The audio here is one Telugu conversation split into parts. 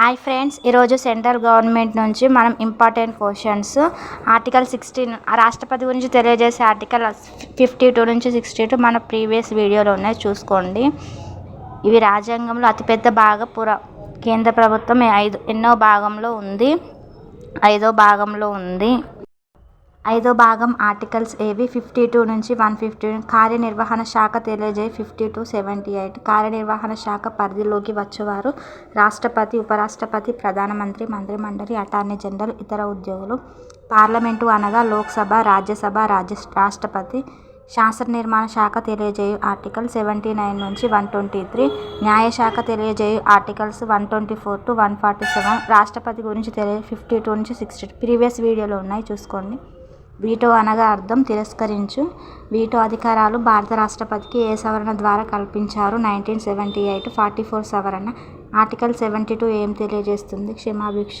హాయ్ ఫ్రెండ్స్ ఈరోజు సెంట్రల్ గవర్నమెంట్ నుంచి మనం ఇంపార్టెంట్ క్వశ్చన్స్. ఆర్టికల్ సిక్స్టీన్ రాష్ట్రపతి గురించి తెలియజేసే ఆర్టికల్ ఫిఫ్టీ టూ నుంచి సిక్స్టీ టూ మన ప్రీవియస్ వీడియోలో ఉన్నాయి చూసుకోండి. ఇవి రాజ్యాంగంలో అతిపెద్ద భాగ పుర కేంద్ర ప్రభుత్వం ఐదు ఎన్నో భాగంలో ఉంది. ఐదో భాగంలో ఉంది. ఐదో భాగం ఆర్టికల్స్ ఏవి? ఫిఫ్టీ టూ నుంచి వన్ ఫిఫ్టీ కార్యనిర్వహణ శాఖ తెలియజేయ. ఫిఫ్టీ టూ సెవెంటీ ఎయిట్ కార్యనిర్వహణ శాఖ పరిధిలోకి వచ్చేవారు. రాష్ట్రపతి ఉపరాష్ట్రపతి ప్రధానమంత్రి మంత్రిమండలి అటార్నీ జనరల్ ఇతర ఉద్యోగులు. పార్లమెంటు అనగా లోక్సభ రాజ్యసభ రాజ్య రాష్ట్రపతి. శాసన నిర్మాణ శాఖ తెలియజేయు. ఆర్టికల్ సెవెంటీ నైన్ నుంచి వన్ ట్వంటీ త్రీ న్యాయశాఖ తెలియజేయు. Articles one twenty four to one forty seven రాష్ట్రపతి గురించి తెలియ ఫిఫ్టీ టూ నుంచి సిక్స్టీ ప్రీవియస్ వీడియోలో ఉన్నాయి. చూసుకోండి. వీటో అనగా అర్థం తిరస్కరించు. వీటో అధికారాలు భారత రాష్ట్రపతికి ఏ సవరణ ద్వారా కల్పించారు? Nineteen seventy eight forty four సవరణ. ఆర్టికల్ సెవెంటీ టూ ఏం తెలియజేస్తుంది? క్షమాభిక్ష.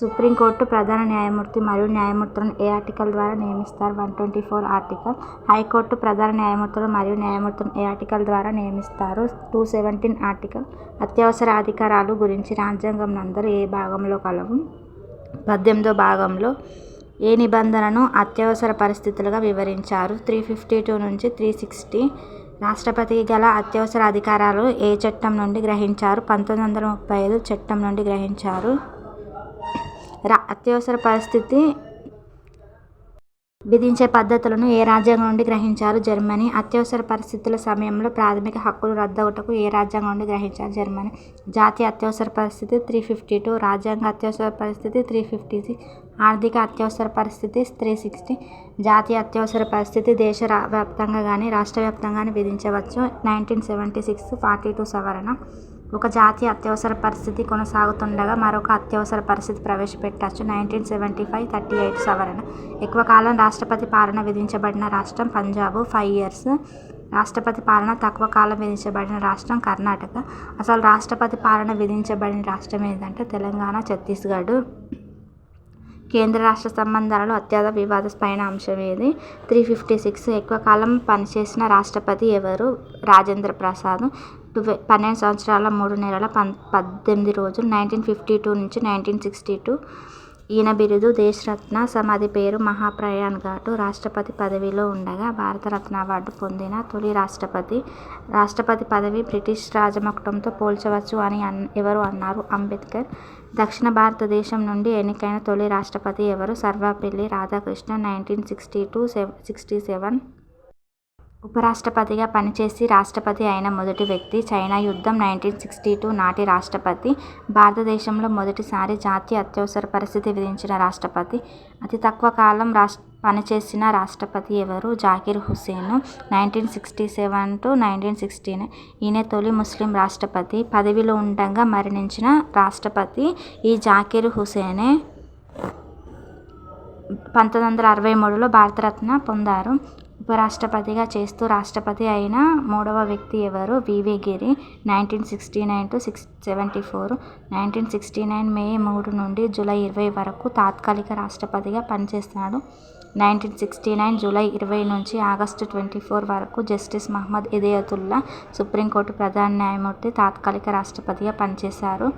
సుప్రీంకోర్టు ప్రధాన న్యాయమూర్తి మరియు న్యాయమూర్తులను ఏ ఆర్టికల్ ద్వారా నియమిస్తారు? One twenty four article. High court ప్రధాన న్యాయమూర్తులు మరియు న్యాయమూర్తులను ఏ ఆర్టికల్ ద్వారా నియమిస్తారు? Two seventeen article. అత్యవసర అధికారాలు గురించి రాజ్యాంగం నందరు ఏ భాగంలో కలవు? పద్దెనిమిదో భాగంలో ఏ నిబంధనను అత్యవసర పరిస్థితులుగా వివరించారు? త్రీ ఫిఫ్టీ టూ నుంచి త్రీ సిక్స్టీ రాష్ట్రపతికి గల అత్యవసర అధికారాలు ఏ చట్టం నుండి గ్రహించారు? పంతొమ్మిది వందల ముప్పై ఐదు చట్టం నుండి గ్రహించారు. రా అత్యవసర పరిస్థితి విధించే పద్ధతులను ఏ రాజ్యాంగం నుండి గ్రహించారు? జర్మనీ అత్యవసర పరిస్థితుల సమయంలో ప్రాథమిక హక్కులు రద్దవుటకు ఏ రాజ్యాంగం నుండి గ్రహించారు? జర్మనీ జాతీయ అత్యవసర పరిస్థితి త్రీ ఫిఫ్టీ టూ రాజ్యాంగ అత్యవసర పరిస్థితి త్రీ ఫిఫ్టీ సిక్స్ ఆర్థిక అత్యవసర పరిస్థితి త్రీ సిక్స్టీ జాతీయ అత్యవసర పరిస్థితి దేశ వ్యాప్తంగా కానీ రాష్ట్ర వ్యాప్తంగా కానీ విధించవచ్చు. Nineteen seventy six forty two సవరణ ఒక జాతీయ అత్యవసర పరిస్థితి కొనసాగుతుండగా మరొక అత్యవసర పరిస్థితి ప్రవేశపెట్టవచ్చు nineteen seventy five thirty eight సవరణ. ఎక్కువ కాలం రాష్ట్రపతి పాలన విధించబడిన రాష్ట్రం పంజాబ్. ఫైవ్ ఇయర్స్ రాష్ట్రపతి పాలన తక్కువ కాలం విధించబడిన రాష్ట్రం కర్ణాటక. అసలు రాష్ట్రపతి పాలన విధించబడిన రాష్ట్రం ఏంటంటే తెలంగాణ ఛత్తీస్గఢ్. కేంద్ర రాష్ట్ర సంబంధాలలో అత్యంత వివాదస్పైన అంశం ఏది? త్రీ ఫిఫ్టీ సిక్స్ ఎక్కువ కాలం పనిచేసిన రాష్ట్రపతి ఎవరు? రాజేంద్ర ప్రసాద్. టువె పన్నెండు సంవత్సరాల మూడు నెలల పం పద్దెనిమిది రోజులు నైన్టీన్ ఫిఫ్టీ టూ నుంచి నైన్టీన్ సిక్స్టీ టూ ఈయన బిరుదు దేశరత్న సమాధి పేరు మహాప్రయాణ్ ఘాటు. రాష్ట్రపతి పదవిలో ఉండగా భారతరత్న అవార్డు పొందిన తొలి రాష్ట్రపతి. రాష్ట్రపతి పదవి బ్రిటిష్ రాజమకుటంతో పోల్చవచ్చు అని అన్ ఎవరు అన్నారు? అంబేద్కర్. దక్షిణ భారతదేశం నుండి ఎన్నికైన తొలి రాష్ట్రపతి ఎవరు? Sarvepalli Radhakrishna nineteen sixty two సెవ్ sixty seven ఉపరాష్ట్రపతిగా పనిచేసి రాష్ట్రపతి అయిన మొదటి వ్యక్తి. చైనా యుద్ధం నైన్టీన్ సిక్స్టీ టూ నాటి రాష్ట్రపతి. భారతదేశంలో మొదటిసారి జాతీయ అత్యవసర పరిస్థితి విధించిన రాష్ట్రపతి. అతి తక్కువ కాలం రాష్ పనిచేసిన రాష్ట్రపతి ఎవరు? Zakir Hussain. Nineteen sixty seven to nineteen sixty nine ఈయన తొలి ముస్లిం రాష్ట్రపతి. పదవిలో ఉండగా మరణించిన రాష్ట్రపతి ఈ జాకీర్ హుసేనే పంతొమ్మిది వందల అరవై మూడులో భారతరత్న పొందారు. ఉపరాష్ట్రపతిగా చేస్తూ రాష్ట్రపతి అయిన మూడవ వ్యక్తి ఎవరు? V V Giri nineteen sixty nine to six seventy four nineteen sixty nine May మూడు నుండి జూలై ఇరవై వరకు తాత్కాలిక రాష్ట్రపతిగా పనిచేస్తున్నాడు. నైన్టీన్ సిక్స్టీ నైన్ జూలై ఇరవై నుంచి ఆగస్టు ట్వంటీ ఫోర్ వరకు justice Mohammad Hidayatullah supreme court ప్రధాన న్యాయమూర్తి తాత్కాలిక రాష్ట్రపతిగా పనిచేశారు.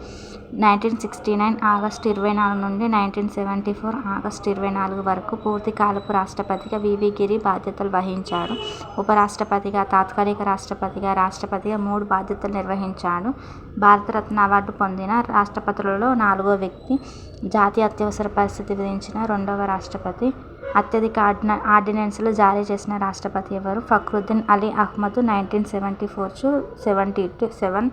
నైన్టీన్ సిక్స్టీ నైన్ ఆగస్టు ఇరవై నాలుగు నుండి నైన్టీన్ సెవెంటీ ఫోర్ ఆగస్టు ఇరవై నాలుగు వరకు పూర్తి కాలపు రాష్ట్రపతిగా వివి గిరి బాధ్యతలు నిర్వహించారు ఉపరాష్ట్రపతిగా తాత్కాలిక రాష్ట్రపతిగా రాష్ట్రపతిగా మూడు బాధ్యతలు నిర్వహించాడు. భారతరత్న అవార్డు పొందిన రాష్ట్రపతులలో నాలుగో వ్యక్తి జాతీయ అత్యవసర పరిస్థితి విధించిన రెండవ రాష్ట్రపతి అత్యధిక ఆర్డిన ఆర్డినెన్స్లు జారీ చేసిన రాష్ట్రపతి ఎవరు? Fakhruddin Ali Ahmed nineteen seventy four to seventy two seven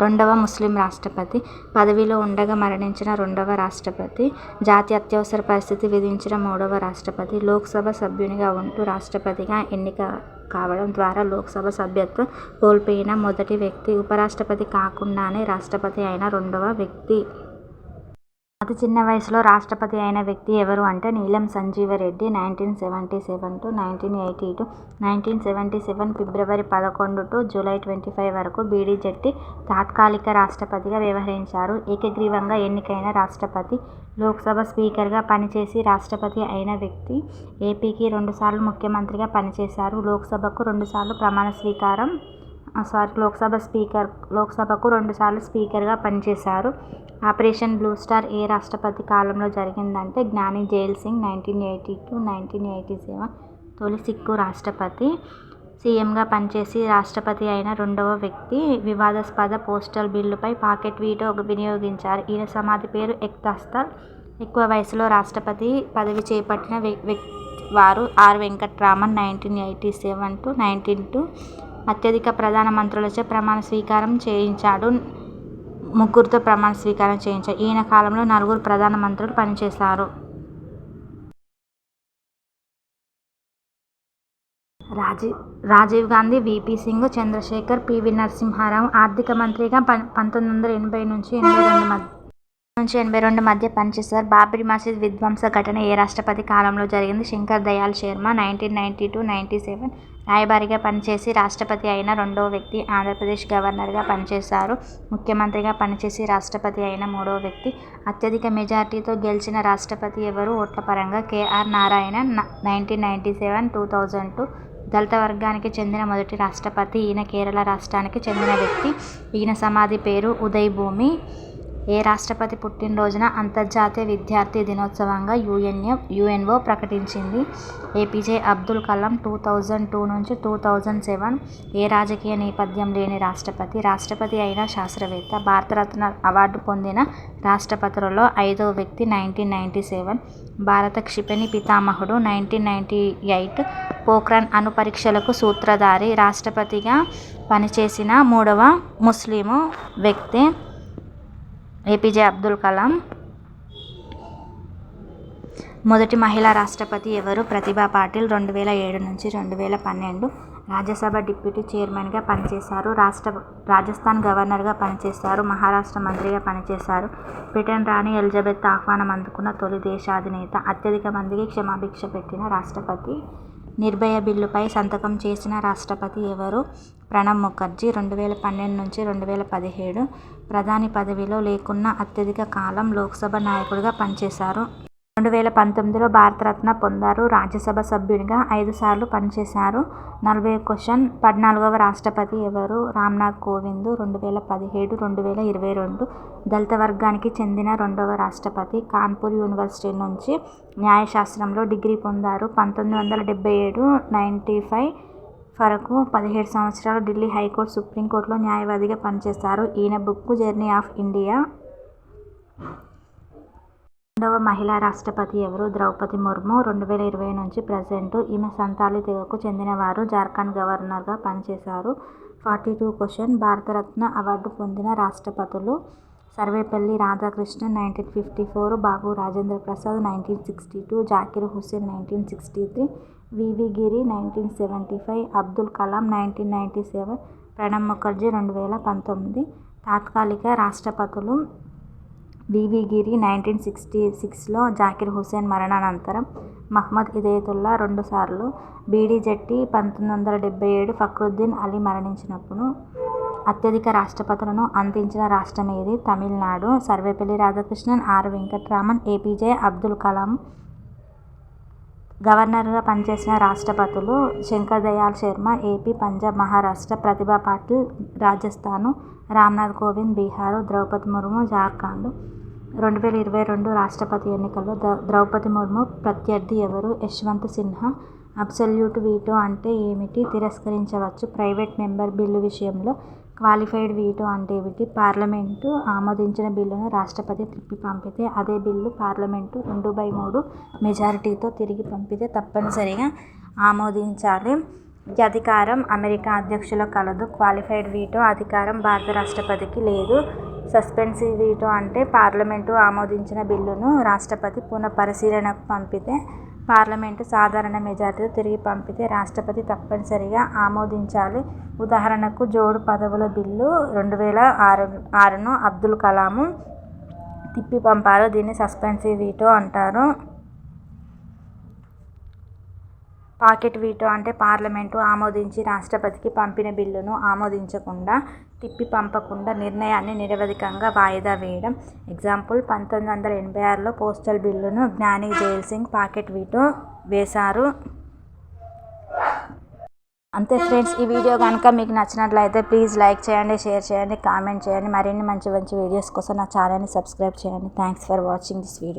రెండవ ముస్లిం రాష్ట్రపతి. పదవిలో ఉండగా మరణించిన రెండవ రాష్ట్రపతి. జాతి అత్యవసర పరిస్థితి విధించిన మూడవ రాష్ట్రపతి. లోక్సభ సభ్యునిగా ఉంటూ రాష్ట్రపతిగా ఎన్నిక కావడం ద్వారా లోక్సభ సభ్యత్వం కోల్పోయిన మొదటి వ్యక్తి. ఉపరాష్ట్రపతి కాకుండానే రాష్ట్రపతి అయిన రెండవ వ్యక్తి. అతి చిన్న వయసులో రాష్ట్రపతి అయిన వ్యక్తి ఎవరు అంటే Neelam Sanjiva Reddy nineteen seventy seven to nineteen eighty two nineteen seventy seven February పదకొండు టు జూలై ట్వంటీ ఫైవ్ వరకు బీడీ జట్టి తాత్కాలిక రాష్ట్రపతిగా వ్యవహరించారు. ఏకగ్రీవంగా ఎన్నికైన రాష్ట్రపతి లోక్సభ స్పీకర్గా పనిచేసి రాష్ట్రపతి అయిన వ్యక్తి ఏపీకి రెండుసార్లు ముఖ్యమంత్రిగా పనిచేశారు. లోక్సభకు రెండుసార్లు ప్రమాణ స్వీకారం సారీ లోక్సభ స్పీకర్ లోక్సభకు రెండుసార్లు స్పీకర్గా పనిచేశారు. ఆపరేషన్ బ్లూ స్టార్ ఏ రాష్ట్రపతి కాలంలో జరిగిందంటే Giani Zail Singh nineteen eighty to nineteen eighty seven తొలి సిక్కు రాష్ట్రపతి. సీఎంగా పనిచేసి రాష్ట్రపతి అయిన రెండవ వ్యక్తి వివాదాస్పద పోస్టల్ బిల్లుపై పాకెట్ వీటో వినియోగించారు. ఈయన సమాధి పేరు ఎక్తాస్థల్ ఎక్కువ వయసులో రాష్ట్రపతి పదవి చేపట్టిన వ్యక్ వారు R Venkataraman nineteen eighty seven to nineteen two. అత్యధిక ప్రధాన మంత్రులచే ప్రమాణ స్వీకారం చేయించాడు. ముగ్గురితో ప్రమాణ స్వీకారం చేయించాడు ఈయన కాలంలో నలుగురు ప్రధాన మంత్రులు పనిచేశారు. Rajiv Rajiv Gandhi V P Singh Chandrashekhar P V Narasimha Rao ఆర్థిక మంత్రిగా పం పంతొమ్మిది వందల ఎనభై నుంచి ఎనభై రెండు మధ్య నుంచి ఎనభై రెండు మధ్య పనిచేశారు. బాబ్రీ మసీద్ విధ్వంస ఘటన ఏ రాష్ట్రపతి కాలంలో జరిగింది? Shankar Dayal Sharma nineteen ninety two ninety seven రాయబారిగా పనిచేసి రాష్ట్రపతి అయిన రెండవ వ్యక్తి ఆంధ్రప్రదేశ్ గవర్నర్గా పనిచేశారు. ముఖ్యమంత్రిగా పనిచేసి రాష్ట్రపతి అయిన మూడవ వ్యక్తి. అత్యధిక మెజార్టీతో గెలిచిన రాష్ట్రపతి ఎవరు? ఓట్ల పరంగా K R Narayana nineteen ninety seven two thousand two. దళిత వర్గానికి చెందిన మొదటి రాష్ట్రపతి ఈయన కేరళ రాష్ట్రానికి చెందిన వ్యక్తి. ఈయన సమాధి పేరు ఉదయ్ భూమి ఏ రాష్ట్రపతి పుట్టినరోజున అంతర్జాతీయ విద్యార్థి దినోత్సవంగా U N A U N O ప్రకటించింది. A P J Abdul Kalam two thousand two నుంచి టూ థౌజండ్ సెవెన్ ఏ రాజకీయ నేపథ్యం లేని రాష్ట్రపతి రాష్ట్రపతి అయిన శాస్త్రవేత్త భారతరత్న అవార్డు పొందిన రాష్ట్రపతులలో ఐదో వ్యక్తి నైన్టీన్ నైంటీ సెవెన్. భారత క్షిపణి పితామహుడు నైన్టీన్ నైంటీ ఎయిట్ పోఖ్రాన్ అణు పరీక్షలకు సూత్రధారి రాష్ట్రపతిగా పనిచేసిన మూడవ ముస్లిము వ్యక్తి ఏపీజే అబ్దుల్ కలాం. మొదటి మహిళా రాష్ట్రపతి ఎవరు? ప్రతిభా పాటిల్ రెండు వేల ఏడు నుంచి రెండు వేల పన్నెండు రాజ్యసభ డిప్యూటీ చైర్మన్గా పనిచేశారు. రాష్ట్ర రాజస్థాన్ గవర్నర్గా పనిచేశారు. మహారాష్ట్ర మంత్రిగా పనిచేశారు. బ్రిటన్ రాణి ఎలిజబెత్ ఆహ్వానం అందుకున్న తొలి దేశాధినేత. అత్యధిక మందికి క్షమాభిక్ష పెట్టిన రాష్ట్రపతి. నిర్భయ బిల్లుపై సంతకం చేసిన రాష్ట్రపతి ఎవరు? ప్రణబ్ ముఖర్జీ రెండు వేల పన్నెండు నుంచి రెండు వేల పదిహేడు ప్రధాని పదవిలో లేకున్నా అత్యధిక కాలం లోక్సభ నాయకుడిగా పనిచేశారు. రెండు వేల పంతొమ్మిదిలో భారతరత్న పొందారు. రాజ్యసభ సభ్యుడిగా ఐదు సార్లు పనిచేశారు. నలభై క్వశ్చన్ పద్నాలుగవ రాష్ట్రపతి ఎవరు? రామ్నాథ్ కోవింద్ రెండు వేల పదిహేడు రెండు వేల ఇరవై రెండు. దళిత వర్గానికి చెందిన రెండవ రాష్ట్రపతి. కాన్పూర్ యూనివర్సిటీ నుంచి న్యాయశాస్త్రంలో డిగ్రీ పొందారు. పంతొమ్మిది వందల డెబ్బై ఏడు నైంటీ ఫైవ్ వరకు పదిహేడు సంవత్సరాలు ఢిల్లీ హైకోర్టు సుప్రీంకోర్టులో న్యాయవాదిగా పనిచేశారు. ఈయన బుక్ జర్నీ ఆఫ్ ఇండియా రెండవ మహిళా రాష్ట్రపతి ఎవరు? ద్రౌపది ముర్ము. రెండు వేల ఇరవై నుంచి ప్రజెంట్ ఈమె సంతాలి తెగకు చెందినవారు. జార్ఖండ్ గవర్నర్గా పనిచేశారు. Forty two question. Bharat Ratna award పొందిన రాష్ట్రపతులు Sarvepalli Radhakrishnan nineteen fifty four Babu Rajendra Prasad nineteen sixty two Zakir Hussain nineteen sixty three V V Giri nineteen seventy five Abdul Kalam nineteen ninety seven Pranab Mukherjee రెండు వేల పంతొమ్మిది. తాత్కాలిక రాష్ట్రపతులు వివి గిరి నైన్టీన్ సిక్స్టీ సిక్స్లో జాకిర్ హుస్సేన్ మరణానంతరం మహ్మద్ ఇదయతుల్లా రెండుసార్లు బీడీ జట్టి పంతొమ్మిది వందల డెబ్బై ఏడు ఫక్రుద్దీన్ అలీ మరణించినప్పుడు అత్యధిక రాష్ట్రపతులను అందించిన రాష్ట్రం ఏది Tamil Nadu. Sarvepalli Radhakrishnan R. Venkataraman A P J Abdul Kalam గవర్నర్గా పనిచేసిన రాష్ట్రపతులు శంకర్ దయాళ్ శర్మ ఏపీ పంజాబ్ మహారాష్ట్ర ప్రతిభా పాటిల్ రాజస్థాను రామ్నాథ్ కోవింద్ బీహారు ద్రౌపది ముర్ము జార్ఖండ్. రెండు వేల ఇరవై రెండు రాష్ట్రపతి ఎన్నికల్లో ద్రౌపది ముర్ము ప్రత్యర్థి ఎవరు? యశ్వంత్ సిన్హా. అబ్సల్యూట్ వీటో అంటే ఏమిటి? తిరస్కరించవచ్చు. ప్రైవేట్ మెంబర్ బిల్లు విషయంలో క్వాలిఫైడ్ వీటో అంటే ఏమిటి? పార్లమెంటు ఆమోదించిన బిల్లును రాష్ట్రపతి తిప్పి పంపితే అదే బిల్లు పార్లమెంటు రెండు బై మూడు మెజారిటీతో తిరిగి పంపితే తప్పనిసరిగా ఆమోదించాలి. ఈ అధికారం అమెరికా అధ్యక్షులకు కలదు. క్వాలిఫైడ్ వీటో అధికారం భారత రాష్ట్రపతికి లేదు. సస్పెన్సివ్ వీటో అంటే పార్లమెంటు ఆమోదించిన బిల్లును రాష్ట్రపతి పునఃపరిశీలనకు పంపితే పార్లమెంటు సాధారణ మెజార్టీతో తిరిగి పంపితే రాష్ట్రపతి తప్పనిసరిగా ఆమోదించాలి. ఉదాహరణకు జోడు పదవుల బిల్లు రెండు వేల ఆరు ఆరును అబ్దుల్ కలాం తిప్పి పంపారు. దీన్ని సస్పెన్సివ్ వీటో అంటారు. పాకెట్ వీటో అంటే పార్లమెంటు ఆమోదించి రాష్ట్రపతికి పంపిన బిల్లును ఆమోదించకుండా తిప్పి పంపకుండా నిర్ణయాన్ని నిరవధికంగా వాయిదా వేయడం. ఎగ్జాంపుల్ పంతొమ్మిది వందల ఎనభై ఆరులో పోస్టల్ బిల్లును జ్ఞాని జైల్ సింగ్ పాకెట్ వీటో వేశారు. అంతే ఫ్రెండ్స్ ఈ వీడియో కనుక మీకు నచ్చినట్లయితే ప్లీజ్ లైక్ చేయండి షేర్ చేయండి కామెంట్ చేయండి. మరిన్ని మంచి మంచి వీడియోస్ కోసం నా ఛానల్ని సబ్స్క్రైబ్ చేయండి. Thanks for watching this video.